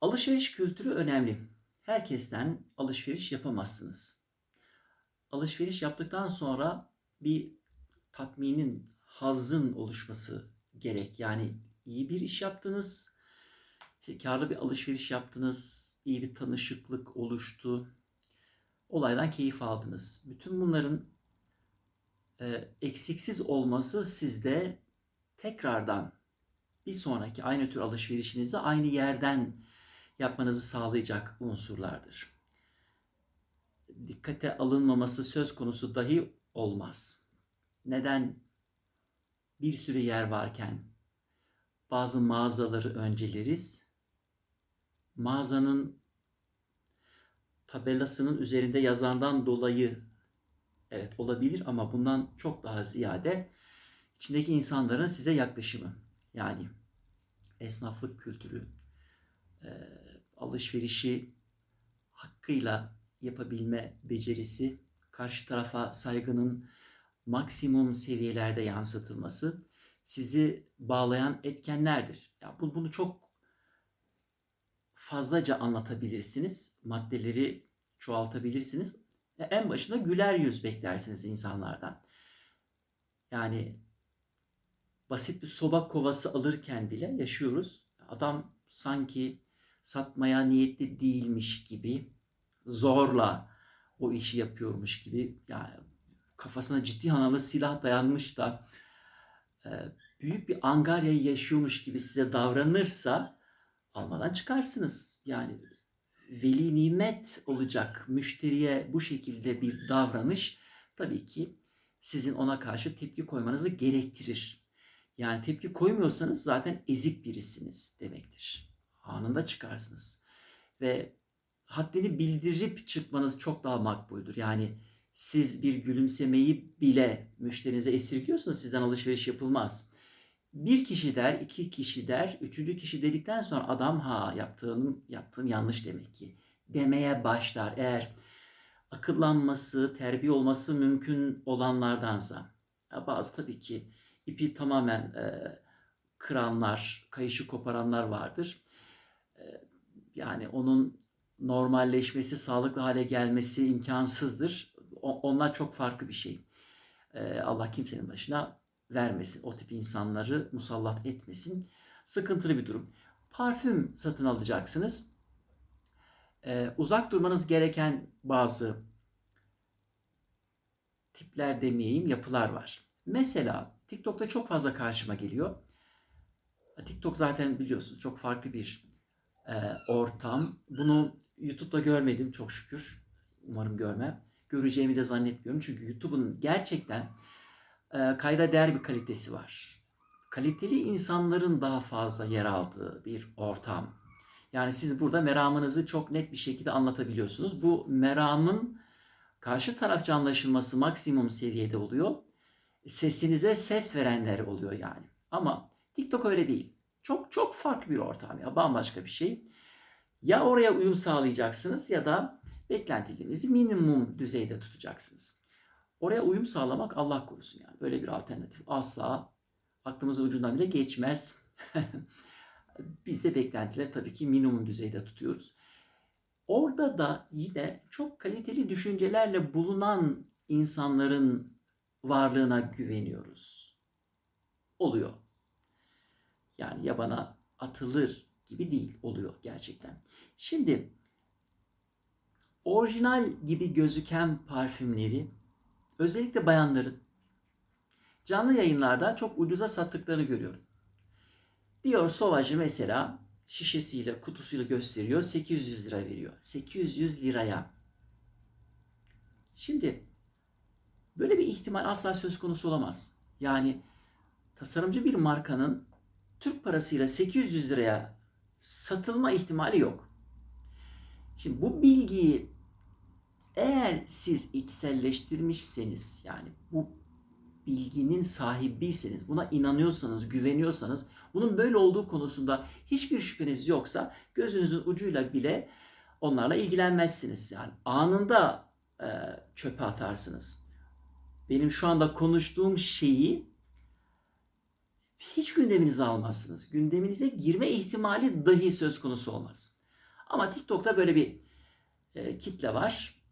Alışveriş kültürü önemli. Herkesten alışveriş yapamazsınız. Alışveriş yaptıktan sonra bir tatminin, hazzın oluşması gerek. Yani iyi bir iş yaptınız, karlı bir alışveriş yaptınız, iyi bir tanışıklık oluştu, olaydan keyif aldınız. Bütün bunların e, eksiksiz olması sizde tekrardan bir sonraki aynı tür alışverişinizi aynı yerden yapmanızı sağlayacak unsurlardır. Dikkate alınmaması söz konusu dahi olmaz. Neden bir sürü yer varken bazı mağazaları önceleriz? Mağazanın tabelasının üzerinde yazandan dolayı evet olabilir ama bundan çok daha ziyade içindeki insanların size yaklaşımı. Yani esnaflık kültürü, alışverişi hakkıyla yapabilme becerisi, karşı tarafa saygının maksimum seviyelerde yansıtılması sizi bağlayan etkenlerdir. Ya bu- bunu çok fazlaca anlatabilirsiniz. Maddeleri çoğaltabilirsiniz. En başında güler yüz beklersiniz insanlardan. Yani basit bir soba kovası alırken bile yaşıyoruz. Adam sanki satmaya niyetli değilmiş gibi zorla o işi yapıyormuş gibi yani kafasına ciddi anlamda silah dayanmış da e, büyük bir angaryayı yaşıyormuş gibi size davranırsa almadan çıkarsınız. Yani veli nimet olacak müşteriye bu şekilde bir davranış tabii ki sizin ona karşı tepki koymanızı gerektirir. Yani tepki koymuyorsanız zaten ezik birisiniz demektir. Anında çıkarsınız. Ve haddini bildirip çıkmanız çok daha makbuldür. Yani siz bir gülümsemeyi bile müşterinize esirgiyorsunuz sizden alışveriş yapılmaz. Bir kişi der, iki kişi der, üçüncü kişi dedikten sonra adam ha yaptığım, yaptığım yanlış demek ki demeye başlar. Eğer akıllanması, terbiye olması mümkün olanlardansa. Bazı tabii ki ipi tamamen e, kıranlar, kayışı koparanlar vardır. Yani onun normalleşmesi, sağlıklı hale gelmesi imkansızdır. Onlar çok farklı bir şey. Allah kimsenin başına vermesin. O tip insanları musallat etmesin. Sıkıntılı bir durum. Parfüm satın alacaksınız. Uzak durmanız gereken bazı tipler demeyeyim yapılar var. Mesela TikTok'ta çok fazla karşıma geliyor. TikTok zaten biliyorsunuz çok farklı bir e, ortam. Bunu YouTube'da görmedim çok şükür. Umarım görmem. Göreceğimi de zannetmiyorum. Çünkü YouTube'un gerçekten e, kayda değer bir kalitesi var. Kaliteli insanların daha fazla yer aldığı bir ortam. Yani siz burada meramınızı çok net bir şekilde anlatabiliyorsunuz. Bu meramın karşı tarafça anlaşılması maksimum seviyede oluyor. Sesinize ses verenler oluyor yani. Ama TikTok öyle değil. Çok çok farklı bir ortam ya. Bambaşka bir şey. Ya oraya uyum sağlayacaksınız ya da beklentilerinizi minimum düzeyde tutacaksınız. Oraya uyum sağlamak Allah korusun yani. Böyle bir alternatif asla aklımızın ucundan bile geçmez. Biz de beklentileri tabii ki minimum düzeyde tutuyoruz. Orada da yine çok kaliteli düşüncelerle bulunan insanların varlığına güveniyoruz. Oluyor. Yani yabana atılır gibi değil oluyor gerçekten. Şimdi orijinal gibi gözüken parfümleri özellikle bayanların canlı yayınlarda çok ucuza sattıklarını görüyorum. Diyor Sauvage mesela şişesiyle kutusuyla gösteriyor 800 lira veriyor. 800 liraya. Şimdi böyle bir ihtimal asla söz konusu olamaz. Yani tasarımcı bir markanın Türk parasıyla 800 liraya satılma ihtimali yok. Şimdi bu bilgiyi eğer siz içselleştirmişseniz yani bu bilginin sahibiyseniz, buna inanıyorsanız, güveniyorsanız, bunun böyle olduğu konusunda hiçbir şüpheniz yoksa gözünüzün ucuyla bile onlarla ilgilenmezsiniz. Yani anında e, çöpe atarsınız. Benim şu anda konuştuğum şeyi hiç gündeminize almazsınız. Gündeminize girme ihtimali dahi söz konusu olmaz. Ama TikTok'ta böyle bir e, kitle var.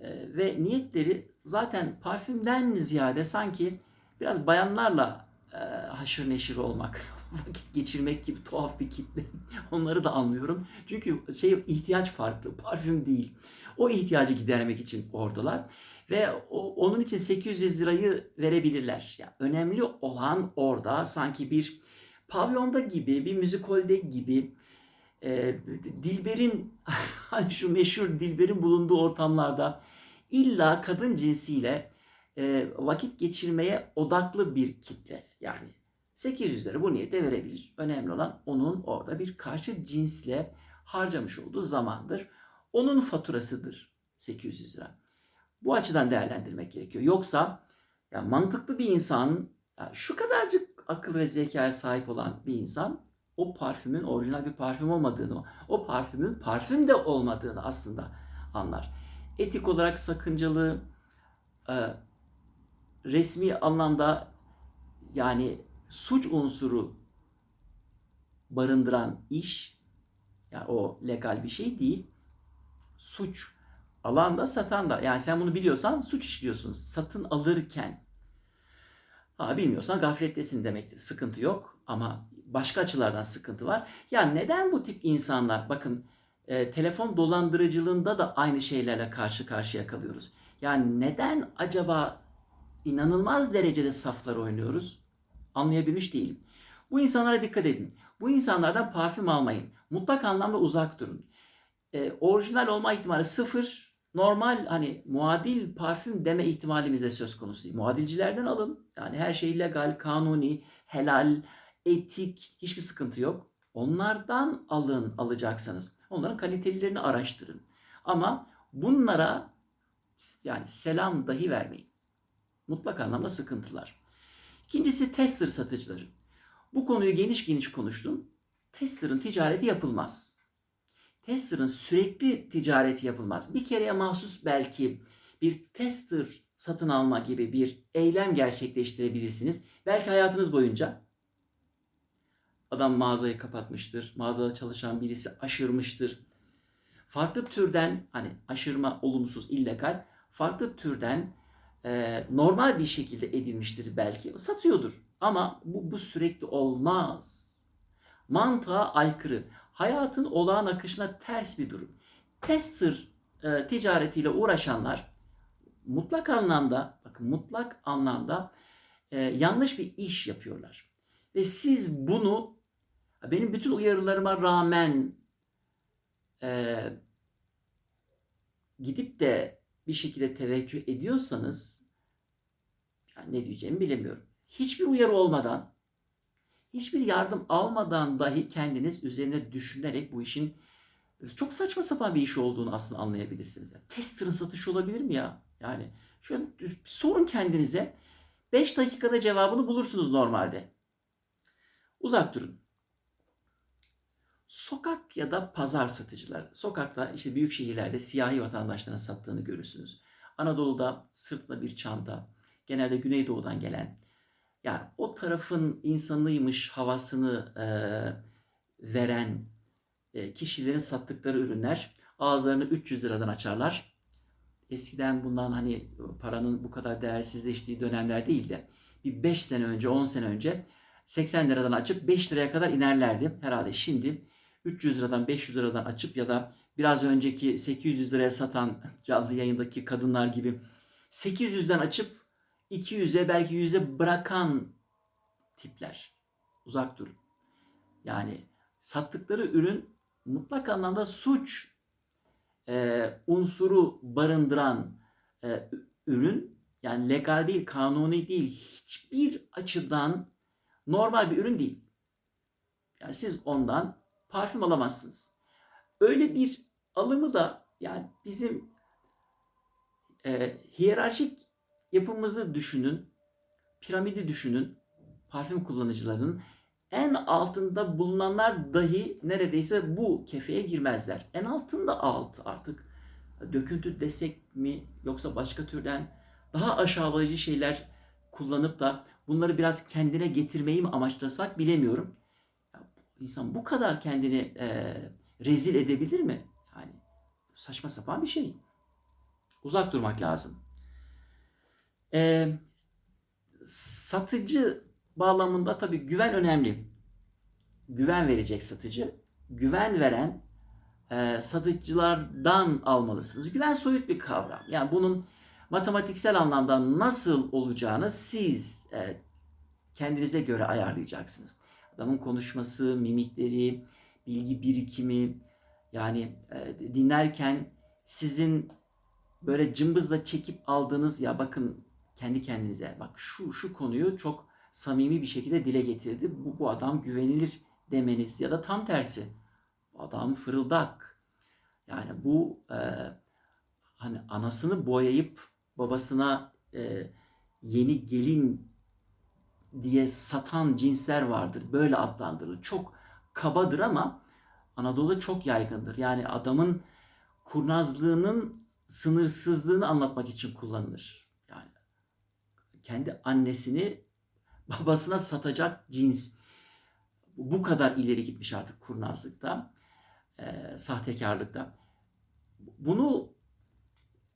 E, ve niyetleri zaten parfümden ziyade sanki biraz bayanlarla e, haşır neşir olmak, vakit geçirmek gibi tuhaf bir kitle. Onları da anlıyorum. Çünkü şey ihtiyaç farklı, parfüm değil. O ihtiyacı gidermek için oradalar. Ve o, onun için 800 lirayı verebilirler. Yani önemli olan orada sanki bir pavyonda gibi, bir müzikolde gibi e, Dilber'in şu meşhur Dilber'in bulunduğu ortamlarda illa kadın cinsiyle e, vakit geçirmeye odaklı bir kitle. Yani 800 lira bu niyete verebilir. Önemli olan onun orada bir karşı cinsle harcamış olduğu zamandır. Onun faturasıdır 800 lira. Bu açıdan değerlendirmek gerekiyor. Yoksa ya mantıklı bir insan, ya şu kadarcık akıl ve zekaya sahip olan bir insan o parfümün orijinal bir parfüm olmadığını, o parfümün parfüm de olmadığını aslında anlar. Etik olarak sakıncalı, e, resmi anlamda yani suç unsuru barındıran iş, yani o legal bir şey değil. Suç alan da satan da. Yani sen bunu biliyorsan suç işliyorsun. Satın alırken. Ha, bilmiyorsan gaflettesin demektir. Sıkıntı yok ama başka açılardan sıkıntı var. Ya neden bu tip insanlar bakın e, telefon dolandırıcılığında da aynı şeylerle karşı karşıya kalıyoruz. Yani neden acaba inanılmaz derecede saflar oynuyoruz? Anlayabilmiş değilim. Bu insanlara dikkat edin. Bu insanlardan parfüm almayın. Mutlak anlamda uzak durun. E, orijinal olma ihtimali sıfır. Normal hani muadil parfüm deme ihtimalimiz de söz konusu değil. Muadilcilerden alın. Yani her şey legal, kanuni, helal, etik hiçbir sıkıntı yok. Onlardan alın alacaksanız. Onların kalitelilerini araştırın. Ama bunlara yani selam dahi vermeyin. Mutlak anlamda sıkıntılar. İkincisi tester satıcıları. Bu konuyu geniş geniş konuştum. Tester'ın ticareti yapılmaz. Tester'ın sürekli ticareti yapılmaz. Bir kereye mahsus belki bir tester satın alma gibi bir eylem gerçekleştirebilirsiniz. Belki hayatınız boyunca adam mağazayı kapatmıştır. Mağazada çalışan birisi aşırmıştır. Farklı türden hani aşırma olumsuz illegal farklı türden e, normal bir şekilde edilmiştir belki. Satıyordur. Ama bu, bu sürekli olmaz. Mantığa aykırı. Hayatın olağan akışına ters bir durum. Tester e, ticaretiyle uğraşanlar mutlak anlamda, bakın mutlak anlamda e, yanlış bir iş yapıyorlar. Ve siz bunu benim bütün uyarılarıma rağmen e, gidip de bir şekilde teveccüh ediyorsanız yani ne diyeceğimi bilemiyorum. Hiçbir uyarı olmadan, hiçbir yardım almadan dahi kendiniz üzerine düşünerek bu işin çok saçma sapan bir iş olduğunu aslında anlayabilirsiniz. Yani tester'ın satışı olabilir mi ya? Yani şöyle sorun kendinize. 5 dakikada cevabını bulursunuz normalde. Uzak durun. Sokak ya da pazar satıcılar. Sokakta işte büyük şehirlerde siyahi vatandaşların sattığını görürsünüz. Anadolu'da sırtla bir çanta, genelde Güneydoğu'dan gelen, yani o tarafın insanıymış havasını e, veren e, kişilerin sattıkları ürünler ağızlarını 300 liradan açarlar. Eskiden bundan hani paranın bu kadar değersizleştiği dönemler değil de bir 5 sene önce 10 sene önce 80 liradan açıp 5 liraya kadar inerlerdi. Herhalde şimdi 300 liradan 500 liradan açıp ya da biraz önceki 800 liraya satan canlı yayındaki kadınlar gibi 800'den açıp 200'e belki 100'e bırakan tipler. Uzak durun. Yani sattıkları ürün mutlak anlamda suç e, unsuru barındıran e, ürün yani legal değil, kanuni değil, hiçbir açıdan normal bir ürün değil. Yani siz ondan parfüm alamazsınız. Öyle bir alımı da yani bizim e, hiyerarşik yapımızı düşünün, piramidi düşünün, parfüm kullanıcılarının en altında bulunanlar dahi neredeyse bu kefeye girmezler. En altında alt artık döküntü desek mi yoksa başka türden daha aşağılayıcı şeyler kullanıp da bunları biraz kendine getirmeyi mi amaçlasak bilemiyorum. İnsan bu kadar kendini e, rezil edebilir mi? Yani saçma sapan bir şey. Uzak durmak lazım. Ee, satıcı bağlamında tabii güven önemli. Güven verecek satıcı. Güven veren e, satıcılardan almalısınız. Güven soyut bir kavram. Yani bunun matematiksel anlamda nasıl olacağını siz e, kendinize göre ayarlayacaksınız. Adamın konuşması, mimikleri, bilgi birikimi yani e, dinlerken sizin böyle cımbızla çekip aldığınız ya bakın kendi kendinize bak şu şu konuyu çok samimi bir şekilde dile getirdi. Bu, bu adam güvenilir demeniz ya da tam tersi. Adam fırıldak. Yani bu e, hani anasını boyayıp babasına e, yeni gelin diye satan cinsler vardır. Böyle adlandırılır. Çok kabadır ama Anadolu'da çok yaygındır. Yani adamın kurnazlığının sınırsızlığını anlatmak için kullanılır. Yani kendi annesini babasına satacak cins. Bu kadar ileri gitmiş artık kurnazlıkta, e, sahtekarlıkta. Bunu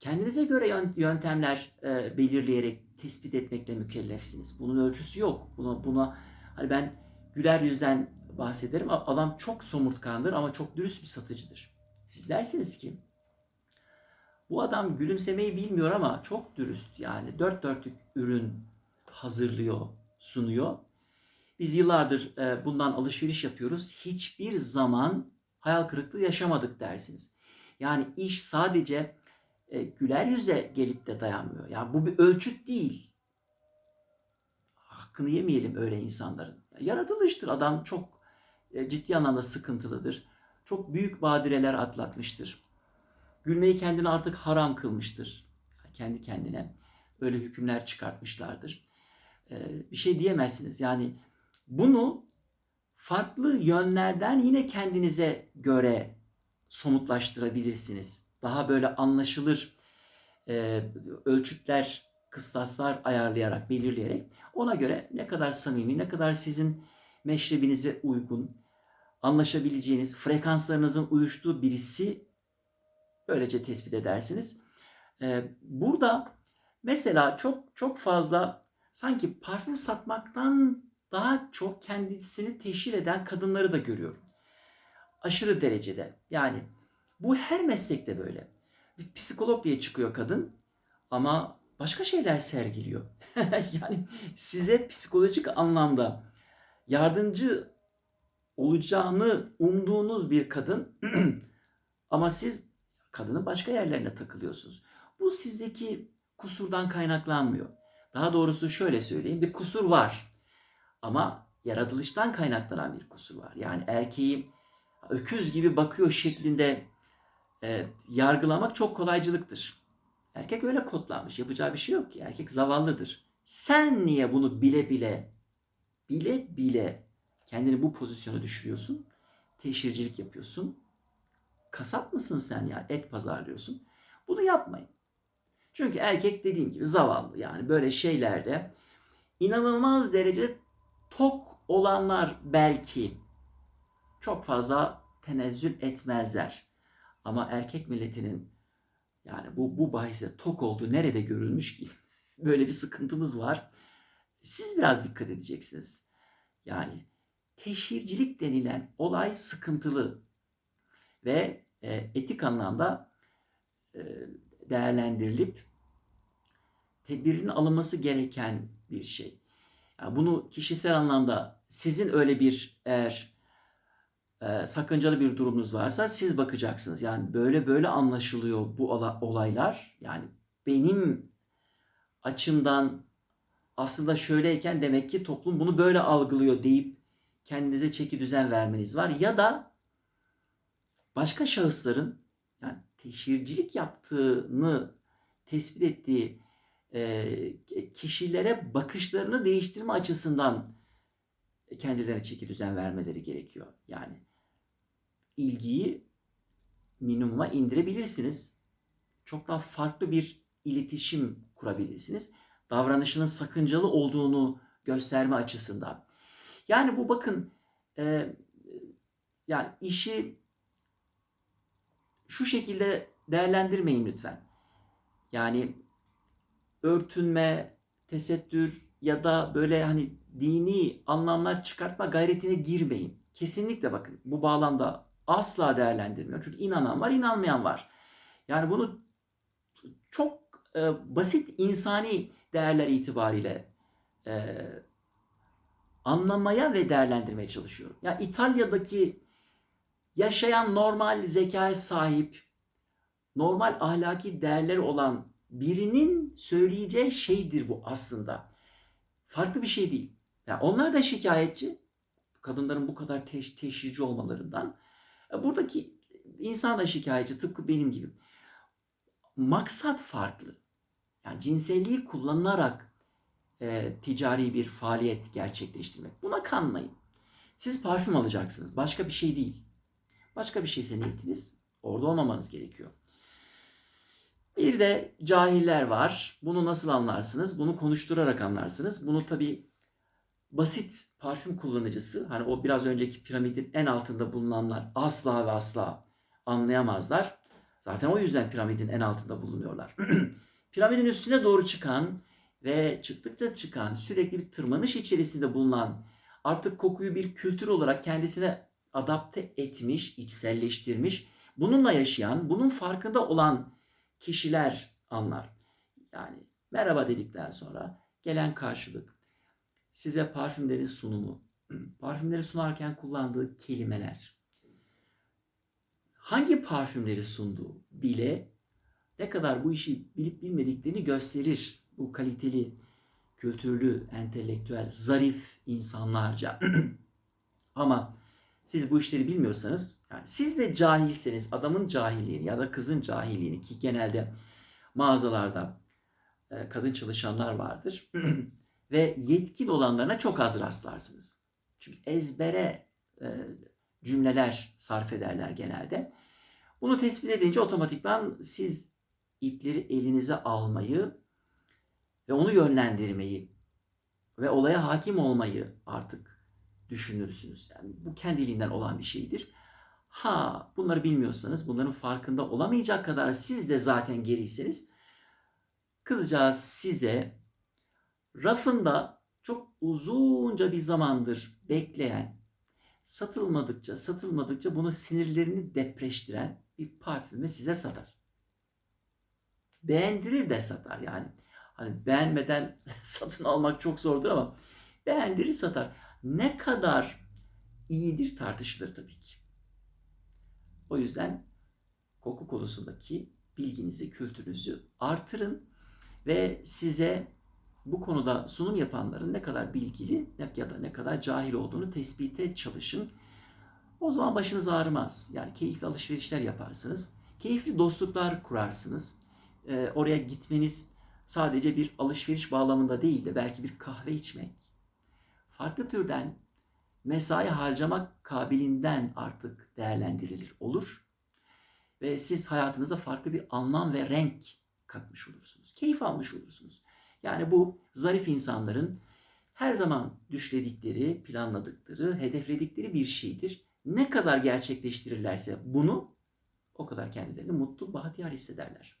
kendinize göre yöntemler e, belirleyerek tespit etmekle mükellefsiniz. Bunun ölçüsü yok. Buna, buna hani ben güler yüzden bahsederim. Adam çok somurtkandır ama çok dürüst bir satıcıdır. Siz dersiniz ki bu adam gülümsemeyi bilmiyor ama çok dürüst. Yani dört dörtlük ürün hazırlıyor, sunuyor. Biz yıllardır e, bundan alışveriş yapıyoruz. Hiçbir zaman hayal kırıklığı yaşamadık dersiniz. Yani iş sadece e, güler yüze gelip de dayanmıyor. Yani bu bir ölçüt değil. Hakkını yemeyelim öyle insanların. Yaratılıştır. Adam çok e, ciddi anlamda sıkıntılıdır. Çok büyük badireler atlatmıştır. Gülmeyi kendine artık haram kılmıştır. Kendi kendine öyle hükümler çıkartmışlardır. E, bir şey diyemezsiniz. Yani bunu farklı yönlerden yine kendinize göre somutlaştırabilirsiniz. Daha böyle anlaşılır e, ölçütler, kıstaslar ayarlayarak, belirleyerek ona göre ne kadar samimi, ne kadar sizin meşrebinize uygun, anlaşabileceğiniz, frekanslarınızın uyuştuğu birisi böylece tespit edersiniz. Ee, burada mesela çok çok fazla sanki parfüm satmaktan daha çok kendisini teşhir eden kadınları da görüyorum. Aşırı derecede. Yani bu her meslekte böyle. Bir psikolog diye çıkıyor kadın ama başka şeyler sergiliyor. yani size psikolojik anlamda yardımcı olacağını umduğunuz bir kadın ama siz kadının başka yerlerine takılıyorsunuz. Bu sizdeki kusurdan kaynaklanmıyor. Daha doğrusu şöyle söyleyeyim bir kusur var ama yaratılıştan kaynaklanan bir kusur var. Yani erkeği öküz gibi bakıyor şeklinde e, yargılamak çok kolaycılıktır. Erkek öyle kodlanmış. Yapacağı bir şey yok ki. Erkek zavallıdır. Sen niye bunu bile bile bile bile kendini bu pozisyona düşürüyorsun? Teşhircilik yapıyorsun. Kasap mısın sen ya? Et pazarlıyorsun. Bunu yapmayın. Çünkü erkek dediğim gibi zavallı. Yani böyle şeylerde inanılmaz derece tok olanlar belki çok fazla tenezzül etmezler. Ama erkek milletinin yani bu, bu bahise tok olduğu nerede görülmüş ki? Böyle bir sıkıntımız var. Siz biraz dikkat edeceksiniz. Yani teşhircilik denilen olay sıkıntılı ve e, etik anlamda e, değerlendirilip tedbirinin alınması gereken bir şey. Yani bunu kişisel anlamda sizin öyle bir eğer e, sakıncalı bir durumunuz varsa siz bakacaksınız. Yani böyle böyle anlaşılıyor bu olaylar. Yani benim açımdan aslında şöyleyken demek ki toplum bunu böyle algılıyor deyip kendinize çeki düzen vermeniz var. Ya da başka şahısların yani teşhircilik yaptığını tespit ettiği e, kişilere bakışlarını değiştirme açısından kendilerine çeki düzen vermeleri gerekiyor. Yani ilgiyi minimuma indirebilirsiniz. Çok daha farklı bir iletişim kurabilirsiniz. Davranışının sakıncalı olduğunu gösterme açısından. Yani bu bakın e, yani işi şu şekilde değerlendirmeyin lütfen. Yani örtünme, tesettür ya da böyle hani dini anlamlar çıkartma gayretine girmeyin. Kesinlikle bakın bu bağlamda asla değerlendirmiyor. Çünkü inanan var, inanmayan var. Yani bunu çok e, basit insani değerler itibariyle e, anlamaya ve değerlendirmeye çalışıyorum. Ya yani İtalya'daki yaşayan normal zekaya sahip, normal ahlaki değerleri olan birinin söyleyeceği şeydir bu aslında. Farklı bir şey değil. Yani onlar da şikayetçi. Kadınların bu kadar teş teşhirci olmalarından. E, buradaki insan da şikayetçi tıpkı benim gibi. Maksat farklı. Yani cinselliği kullanılarak e, ticari bir faaliyet gerçekleştirmek. Buna kanmayın. Siz parfüm alacaksınız. Başka bir şey değil. Başka bir şeyse niyetiniz orada olmamanız gerekiyor. Bir de cahiller var. Bunu nasıl anlarsınız? Bunu konuşturarak anlarsınız. Bunu tabi basit parfüm kullanıcısı, hani o biraz önceki piramidin en altında bulunanlar asla ve asla anlayamazlar. Zaten o yüzden piramidin en altında bulunuyorlar. piramidin üstüne doğru çıkan ve çıktıkça çıkan sürekli bir tırmanış içerisinde bulunan artık kokuyu bir kültür olarak kendisine adapte etmiş, içselleştirmiş, bununla yaşayan, bunun farkında olan kişiler anlar. Yani merhaba dedikten sonra gelen karşılık, size parfümlerin sunumu, parfümleri sunarken kullandığı kelimeler, hangi parfümleri sunduğu bile ne kadar bu işi bilip bilmediklerini gösterir. Bu kaliteli, kültürlü, entelektüel, zarif insanlarca. Ama siz bu işleri bilmiyorsanız, yani siz de cahilseniz adamın cahilliğini ya da kızın cahilliğini ki genelde mağazalarda e, kadın çalışanlar vardır ve yetkili olanlarına çok az rastlarsınız. Çünkü ezbere e, cümleler sarf ederler genelde. Bunu tespit edince otomatikman siz ipleri elinize almayı ve onu yönlendirmeyi ve olaya hakim olmayı artık düşünürsünüz. Yani bu kendiliğinden olan bir şeydir. Ha bunları bilmiyorsanız bunların farkında olamayacak kadar siz de zaten geriyseniz kızacağız size rafında çok uzunca bir zamandır bekleyen satılmadıkça satılmadıkça bunu sinirlerini depreştiren bir parfümü size satar. Beğendirir de satar yani. Hani beğenmeden satın almak çok zordur ama beğendirir satar. Ne kadar iyidir tartışılır tabii ki. O yüzden koku konusundaki bilginizi, kültürünüzü artırın ve size bu konuda sunum yapanların ne kadar bilgili ya da ne kadar cahil olduğunu tespite çalışın. O zaman başınız ağrımaz. Yani keyifli alışverişler yaparsınız. Keyifli dostluklar kurarsınız. Ee, oraya gitmeniz sadece bir alışveriş bağlamında değil de belki bir kahve içmek, farklı türden mesai harcamak kabiliğinden artık değerlendirilir olur. Ve siz hayatınıza farklı bir anlam ve renk katmış olursunuz. Keyif almış olursunuz. Yani bu zarif insanların her zaman düşledikleri, planladıkları, hedefledikleri bir şeydir. Ne kadar gerçekleştirirlerse bunu o kadar kendilerini mutlu, bahtiyar hissederler.